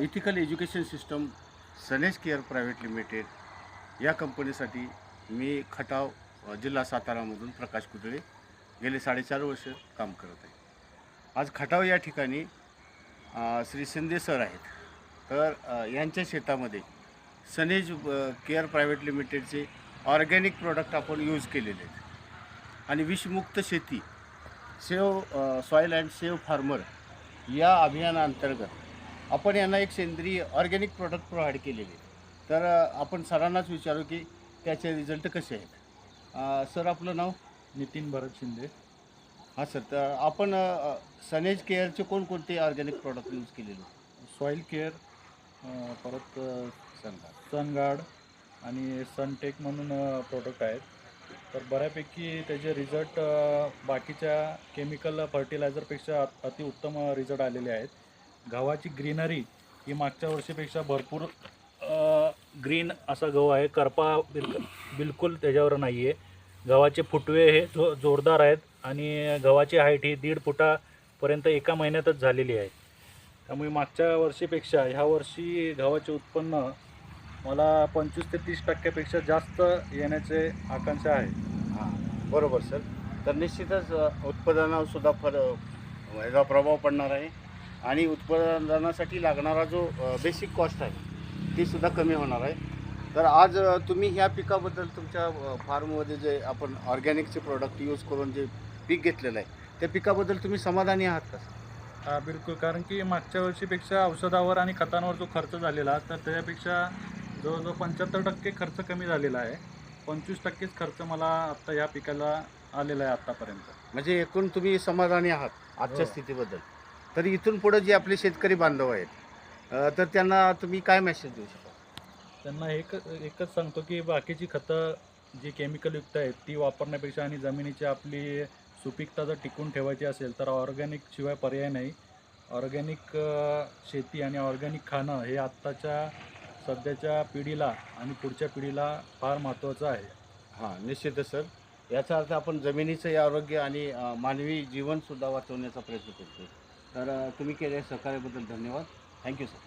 Ethical education system Sanej care private limited या कंपनीसाठी मी खटाव जिल्हा सातारामधून प्रकाश कुदळे गेले साडेचार वर्ष काम करत आहे. आज खटाव या ठिकाणी श्री शिंदे सर आहेत. तर यांच्या शेतामध्ये सनेज केअर प्रायव्हेट लिमिटेडचे ऑर्गॅनिक प्रोडक्ट आपण यूज केलेले आहेत. आणि विषमुक्त शेती save soil and save farmer या अभियानाअंतर्गत आपण यांना एक सेंद्रिय ऑर्गॅनिक प्रोडक्ट प्रोव्हाइड केलेले. तर आपण सरांनाच विचारू की त्याचे रिझल्ट कसे आहेत. सर आपलं नाव? नितीन भरत शिंदे. हां सर. तर आपण सनेज केअरचे कोणकोणते ऑर्गॅनिक प्रोडक्ट यूज केलेले सॉईल केअर परत सांगा सनगार्ड आणि सनटेक म्हणून प्रोडक्ट आहेत. तर बऱ्यापैकी त्याचे रिझल्ट बाकीच्या केमिकल फर्टिलायझरपेक्षा अत- अतिउत्तम रिझल्ट आलेले आहेत. गव्हाची ग्रीनरी ही मागच्या वर्षीपेक्षा भरपूर ग्रीन असा गहू आहे. करपा बिल बिलकुल त्याच्यावर नाही आहे गव्हाचे फुटवे हे जो जोरदार आहेत आणि गव्हाची हाईट ही दीड फुटापर्यंत एका महिन्यातच झालेली आहे. त्यामुळे मागच्या वर्षीपेक्षा ह्या वर्षी गव्हाचे उत्पन्न मला पंचवीस ते तीस टक्क्यापेक्षा जास्त येण्याचे आकांक्षा आहे. हां बरोबर सर. तर निश्चितच उत्पादनावरसुद्धा उत्पादनावर सुद्धा फर याचा प्रभाव पडणार आहे. आणि उत्पादनासाठी लागणारा जो बेसिक कॉस्ट आहे ती सुद्धा कमी होणार आहे. तर आज तुम्ही ह्या पिकाबद्दल तुमच्या फार्ममध्ये जे आपण ऑर्गॅनिकचे प्रोडक्ट यूज करून जे पीक घेतलेलं आहे त्या पिकाबद्दल तुम्ही समाधानी आहात का? हा बिलकुल. कारण की मागच्या वर्षीपेक्षा औषधावर आणि खतांवर जो खर्च झालेला तर त्याच्यापेक्षा जवळजवळ पंच्याहत्तर टक्के खर्च कमी झालेला आहे. पंचवीस टक्केच खर्च मला आत्ता या पिकाला आलेला आहे आत्तापर्यंत म्हणजे एकूण तुम्ही समाधानी आहात आजच्या हो. स्थितीबद्दल? तर इथून पुढे जे आपले शेतकरी बांधव आहेत तर त्यांना तुम्ही काय मेसेज देऊ शकता त्यांना एक एकच सांगतो की बाकीची खतं जी केमिकलयुक्त आहेत ती वापरण्यापेक्षा आणि जमिनीची आपली सुपीकता जर टिकून ठेवायची असेल तर ऑर्गॅनिक शिवाय पर्याय नाही. ऑर्गॅनिक शेती आणि ऑर्गॅनिक खाणं हे आत्ताच्या सध्याच्या पिढीला आणि पुढच्या पिढीला फार महत्त्वाचं आहे. हां निश्चितच सर. याचा अर्थ आपण जमिनीचंही आरोग्य आणि मानवी जीवनसुद्धा वाचवण्याचा प्रयत्न करतो तर तुम्ही केलेल्या सहकार्याबद्दल धन्यवाद. Thank you sir.